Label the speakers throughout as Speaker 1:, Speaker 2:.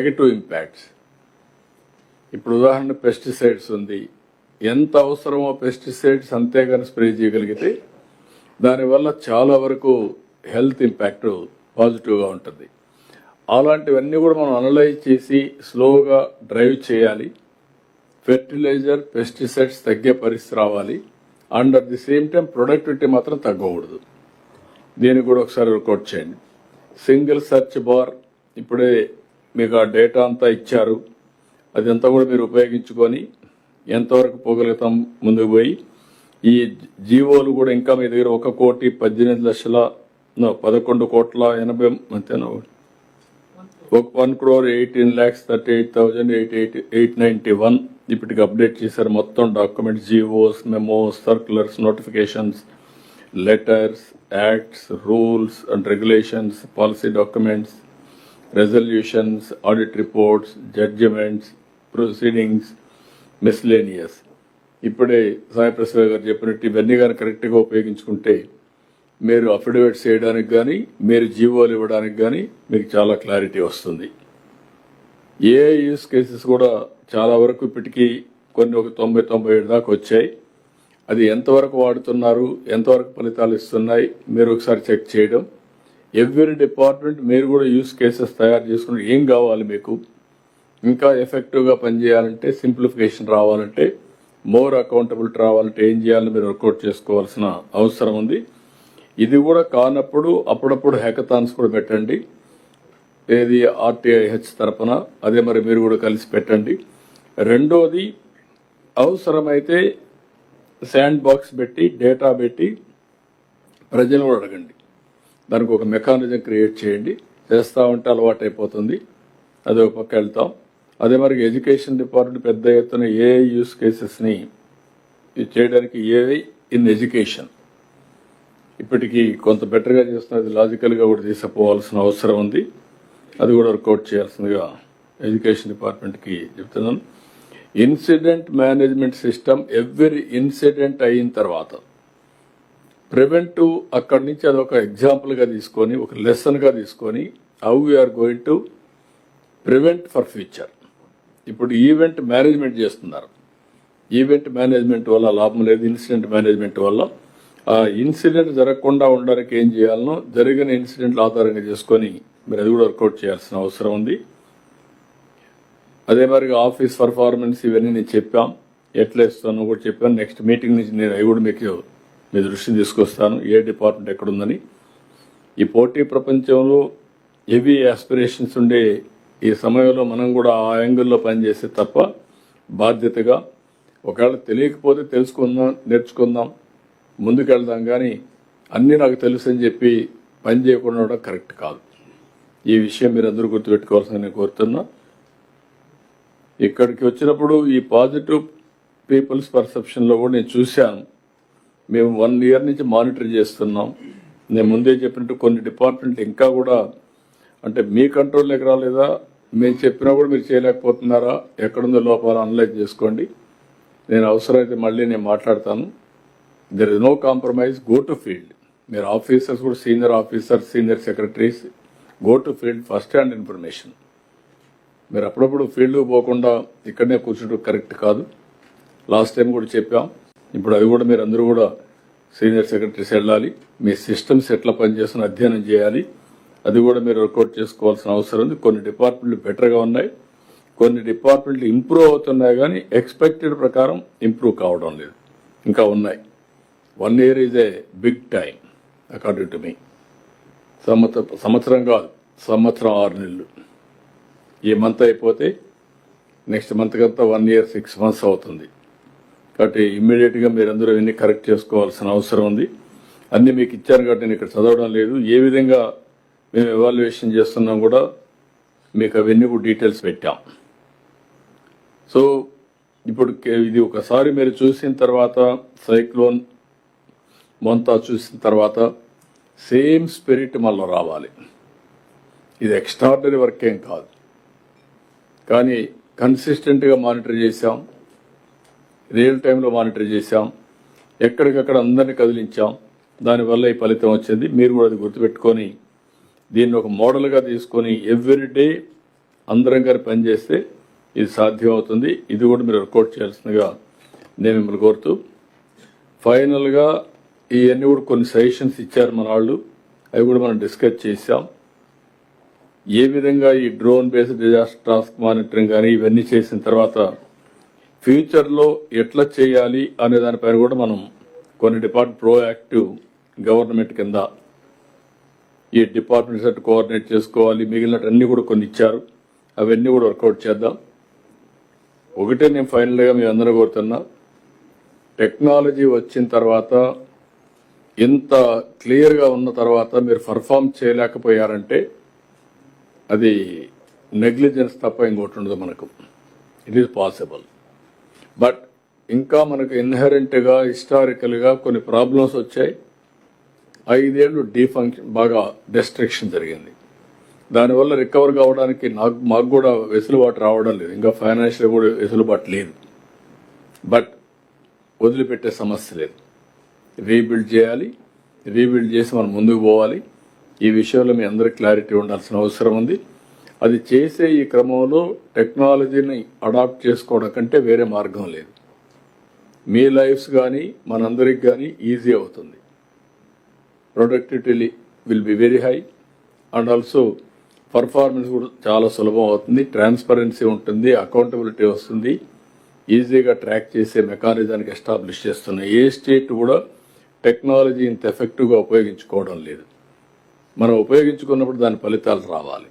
Speaker 1: Negative impacts. ఇప్పుడు ఉదాహరణ pesticides ఉంది. ఎంత అవసరమో పెస్టిసైడ్స్ అంతేగాని స్ప్రే చేయగలిగితే దానివల్ల చాలా వరకు హెల్త్ ఇంపాక్ట్ పాజిటివ్గా ఉంటుంది. అలాంటివన్నీ కూడా మనం అనలైజ్ చేసి స్లోగా డ్రైవ్ చేయాలి. ఫెర్టిలైజర్ పెస్టిసైడ్స్ తగ్గే పరిస్థితి రావాలి. And at the same time productivity మాత్రం తగ్గకూడదు. దీన్ని కూడా ఒకసారి రికార్డ్ చేయండి. సింగిల్ సెర్చ్ బార్ ఇప్పుడే మీకు ఆ డేటా అంతా ఇచ్చారు. అదంతా కూడా మీరు ఉపయోగించుకొని ఎంతవరకు పోగలుగుతాం ముందుకు పోయి ఈ జీవోలు కూడా ఇంకా మీ దగ్గర ఒక కోటి పద్దెనిమిది లక్షల పదకొండు కోట్ల ఎనభై అంతేనా? ఒక one crore eighteen lakhs thirty eight thousand eight eight eight ninety one. ఇప్పటికి అప్డేట్ చేశారు మొత్తం documents GOs memos circulars notifications letters acts rules and regulations policy documents. Resolutions audit reports judgments proceedings miscellaneous ఇప్పుడే సాయి ప్రసాద్ గారు చెప్పినట్టు ఇవన్నీ కానీ కరెక్ట్గా ఉపయోగించుకుంటే మీరు అఫిడవిట్స్ చేయడానికి కానీ మీరు జీవోలు ఇవ్వడానికి కానీ మీకు చాలా క్లారిటీ వస్తుంది. ఏ యూస్ కేసెస్ కూడా చాలా వరకు ఇప్పటికీ కొన్ని ఒక తొంభై తొంభై ఏడు దాకా వచ్చాయి. అది ఎంతవరకు వాడుతున్నారు ఎంతవరకు ఫలితాలు ఇస్తున్నాయి మీరు ఒకసారి చెక్ చేయడం. ఎవ్రీ డిపార్ట్మెంట్ మీరు కూడా యూస్ కేసెస్ తయారు చేసుకుని ఏం కావాలి మీకు? ఇంకా ఎఫెక్టివ్గా పనిచేయాలంటే సింప్లిఫికేషన్ రావాలంటే మోర్ అకౌంటబిలిటీ రావాలంటే ఏం చేయాలని మీరు వర్కౌట్ చేసుకోవాల్సిన అవసరం ఉంది. ఇది కూడా కానప్పుడు అప్పుడప్పుడు హ్యాకథాన్స్ కూడా పెట్టండి. ఏది ఆర్టీఐహెచ్ తరపున అదే మరి మీరు కూడా కలిసి పెట్టండి. రెండోది అవసరమైతే శాండ్ బాక్స్ పెట్టి డేటా పెట్టి ప్రజలు కూడా అడగండి. దానికి ఒక మెకానిజం క్రియేట్ చేయండి. చేస్తూ ఉంటే అలవాటు అయిపోతుంది అది ఒక పక్క వెళ్తాం. అదే మరి ఎడ్యుకేషన్ డిపార్ట్మెంట్ పెద్ద ఎత్తున ఏ యూస్ కేసెస్ని ఇది చేయడానికి ఏఐ ఇన్ ఎడ్యుకేషన్ ఇప్పటికీ కొంత బెటర్గా చేస్తున్నది లాజికల్గా కూడా తీసుకుపోవాల్సిన అవసరం ఉంది. అది కూడా వర్కౌట్ చేయాల్సిందిగా ఎడ్యుకేషన్ డిపార్ట్మెంట్కి చెప్తున్నాను. Incident management system every incident అయిన తర్వాత ప్రివెంటివ్ అక్కడి నుంచి అది ఒక ఎగ్జాంపుల్గా తీసుకొని ఒక లెసన్గా తీసుకొని how we're going to prevent for future ఇప్పుడు ఈవెంట్ మేనేజ్మెంట్ చేస్తున్నారు. ఈవెంట్ మేనేజ్మెంట్ వల్ల లాభం లేదు ఇన్సిడెంట్ మేనేజ్మెంట్ వల్ల. ఆ ఇన్సిడెంట్ జరగకుండా ఉండడానికి ఏం చేయాలనో జరిగిన ఇన్సిడెంట్లు ఆధారంగా చేసుకొని మీరు అది కూడా వర్కౌట్ చేయాల్సిన అవసరం ఉంది. అదే మరి ఆఫీస్ పర్ఫార్మెన్స్ ఇవన్నీ నేను చెప్పాం. ఎట్లా ఇస్తాను కూడా చెప్పాను. నెక్స్ట్ మీటింగ్ నుంచి నేను అవి కూడా మీకు మీ దృష్టిని తీసుకొస్తాను. ఏ డిపార్ట్మెంట్ ఎక్కడుందని. ఈ పోటీ ప్రపంచంలో హెవీ ఆస్పిరేషన్స్ ఉండే ఈ సమయంలో మనం కూడా ఆ యాంగిల్లో పనిచేస్తే తప్ప బాధ్యతగా ఒకవేళ తెలియకపోతే తెలుసుకుందాం నేర్చుకుందాం ముందుకెళ్దాం కానీ అన్నీ నాకు తెలుసు అని చెప్పి పని చేయకుండా ఉండడం కరెక్ట్ కాదు. ఈ విషయం మీరు అందరూ గుర్తుపెట్టుకోవాల్సిందని నేను కోరుతున్నా. ఇక్కడికి వచ్చినప్పుడు ఈ పాజిటివ్ పీపుల్స్ పర్సెప్షన్లో కూడా నేను చూశాను. మేము వన్ ఇయర్ నుంచి మానిటర్ చేస్తున్నాం. నేను ముందే చెప్పినట్టు కొన్ని డిపార్ట్మెంట్ ఇంకా కూడా అంటే మీ కంట్రోల్లోకి రాలేదా? మేము చెప్పినా కూడా మీరు చేయలేకపోతున్నారా? ఎక్కడుందో లోపాలు అనలైజ్ చేసుకోండి. నేను అవసరమైతే మళ్ళీ నేను మాట్లాడతాను. There is no compromise go to field మీరు ఆఫీసర్స్ కూడా senior officers senior secretaries go to field first hand information మీరు అప్పుడప్పుడు ఫీల్డ్కి పోకుండా ఇక్కడనే కూర్చుంటూ కరెక్ట్ కాదు. లాస్ట్ టైం కూడా చెప్పాం. ఇప్పుడు అవి కూడా మీరు అందరూ కూడా సీనియర్ సెక్రటరీస్ వెళ్ళాలి. మీ సిస్టమ్స్ ఎట్లా పనిచేస్తున్న అధ్యయనం చేయాలి. అది కూడా మీరు వర్కౌట్ చేసుకోవాల్సిన అవసరం ఉంది. కొన్ని డిపార్ట్మెంట్లు బెటర్గా ఉన్నాయి. కొన్ని డిపార్ట్మెంట్లు ఇంప్రూవ్ అవుతున్నాయి కానీ ఎక్స్పెక్టెడ్ ప్రకారం ఇంప్రూవ్ కావడం లేదు. ఇంకా ఉన్నాయి. One year is a big time according to me. సంవత్సరం సంవత్సరం కాదు సంవత్సరం ఆరు నెలలు. ఈ మంత్ అయిపోతే నెక్స్ట్ మంత్ కంతా వన్ ఇయర్ సిక్స్ మంత్స్ అవుతుంది. కాబట్టి ఇమ్మీడియట్గా మీరందరూ అవన్నీ కరెక్ట్ చేసుకోవాల్సిన అవసరం ఉంది. అన్నీ మీకు ఇచ్చాను కాబట్టి నేను ఇక్కడ చదవడం లేదు. ఏ విధంగా మేము ఎవాల్యుయేషన్ చేస్తున్నాం కూడా మీకు అవన్నీ కూడా డీటెయిల్స్ పెట్టాం. సో ఇప్పుడు ఇది ఒకసారి మీరు చూసిన తర్వాత సైక్లోన్ మొంతా చూసిన తర్వాత సేమ్ స్పిరిట్ మళ్ళీ రావాలి. ఇది ఎక్స్ట్రాడినరీ వర్క్ ఏం కాదు. కానీ కన్సిస్టెంట్గా మానిటర్ చేశాం. రియల్ టైంలో మానిటర్ చేశాం. ఎక్కడికక్కడ అందరినీ కదిలించాం. దానివల్ల ఈ ఫలితం వచ్చింది. మీరు కూడా అది గుర్తుపెట్టుకొని దీన్ని ఒక మోడల్గా తీసుకొని ఎవ్రీ డే అందరం గారు పనిచేస్తే ఇది సాధ్యం అవుతుంది ఇది కూడా మీరు రికార్డ్ చేయాల్సిందిగా నేను మిమ్మల్ని కోరుతూ ఫైనల్గా ఇవన్నీ కూడా కొన్ని సజెషన్స్ ఇచ్చారు మన వాళ్ళు. అవి కూడా మనం డిస్కస్ చేసాం ఏ విధంగా ఈ drone based disaster task monitoring కానీ ఇవన్నీ చేసిన తర్వాత ఫ్యూచర్లో ఎట్లా చేయాలి అనే దానిపైన కూడా మనం కొన్ని డిపార్ట్మెంట్ ప్రోయాక్టివ్ గవర్నమెంట్ కింద ఈ డిపార్ట్మెంట్ సెట్ కోఆర్డినేట్ చేసుకోవాలి. మిగిలినట్టు కూడా కొన్ని ఇచ్చారు. అవన్నీ కూడా వర్కౌట్ చేద్దాం. ఒకటే నేను ఫైనల్గా మీ అందరూ కోరుతున్నా. టెక్నాలజీ వచ్చిన తర్వాత ఇంత క్లియర్గా ఉన్న తర్వాత మీరు పర్ఫామ్ చేయలేకపోయారంటే అది నెగ్లిజెన్స్ తప్ప ఇంకోటి ఉండదు మనకు. ఇట్ ఈజ్ పాసిబుల్ బట్ ఇంకా మనకు ఇన్హెరెంట్గా హిస్టారికల్గా కొన్ని ప్రాబ్లమ్స్ వచ్చాయి. ఐదేళ్ళు డీఫంక్షన్ బాగా డిస్ట్రక్షన్ జరిగింది. దానివల్ల రికవర్ కావడానికి నాకు మాకు కూడా వెసులుబాటు రావడం లేదు. ఇంకా ఫైనాన్షియల్ కూడా వెసులుబాటు లేదు. బట్ వదిలిపెట్టే సమస్య లేదు. రీబిల్డ్ చేయాలి. రీబిల్డ్ చేసి మనం ముందుకు పోవాలి. ఈ విషయంలో మీ అందరికి క్లారిటీ ఉండాల్సిన అవసరం ఉంది. అది చేసే ఈ క్రమంలో టెక్నాలజీని అడాప్ట్ చేసుకోవడం కంటే వేరే మార్గం లేదు. మీ లైఫ్స్ కానీ మనందరికి కానీ ఈజీ అవుతుంది. Productivity will be very high and also performance కూడా చాలా సులభం అవుతుంది. ట్రాన్స్పరెన్సీ ఉంటుంది అకౌంటబిలిటీ వస్తుంది. ఈజీగా ట్రాక్ చేసే మెకానిజానికి ఎస్టాబ్లిష్ చేస్తున్నాయి ఏ స్టేట్ కూడా టెక్నాలజీ ఇంత ఎఫెక్టివ్గా ఉపయోగించుకోవడం లేదు. మనం ఉపయోగించుకున్నప్పుడు దాని ఫలితాలు రావాలి.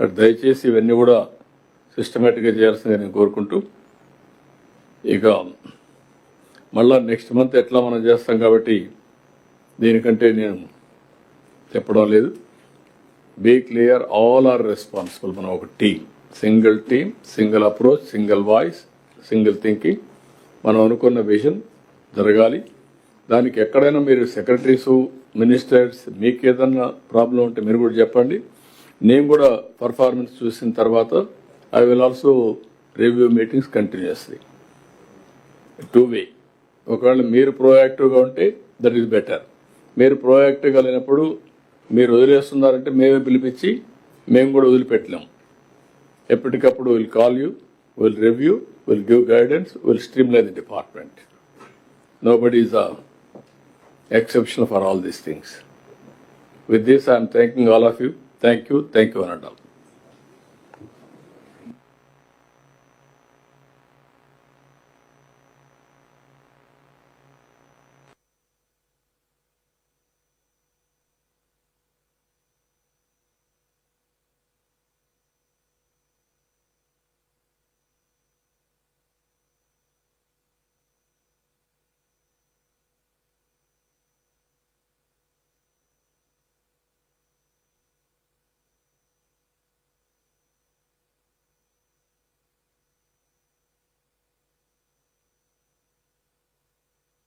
Speaker 1: దయచేసి ఇవన్నీ కూడా సిస్టమేటిక్గా చేయాల్సిందని నేను కోరుకుంటూ ఇక మళ్ళా నెక్స్ట్ మంత్ ఎట్లా మనం చేస్తాం కాబట్టి దీనికంటే నేను చెప్పడం లేదు. Be clear all are responsible మనం ఒక team single team single approach single voice single thinking మనం అనుకున్న విజన్ జరగాలి. దానికి ఎక్కడైనా మీరు సెక్రటరీసు మినిస్టర్స్ మీకు ఏదన్నా ప్రాబ్లం ఉంటే మీరు కూడా చెప్పండి. నేను కూడా పర్ఫార్మెన్స్ చూసిన తర్వాత I will also review meetings continuously two way ఒకవేళ మీరు ప్రోయాక్టివ్గా ఉంటే దట్ ఈస్ బెటర్ మీరు ప్రోయాక్టివ్గా లేనప్పుడు మీరు వదిలేస్తున్నారంటే మేమే పిలిపించి మేము కూడా వదిలిపెట్టలేము ఎప్పటికప్పుడు will call you will review will give guidance will streamline the department nobody is a exception for all these things with this I'm thanking all of you Thank you. Thank you, Anandal.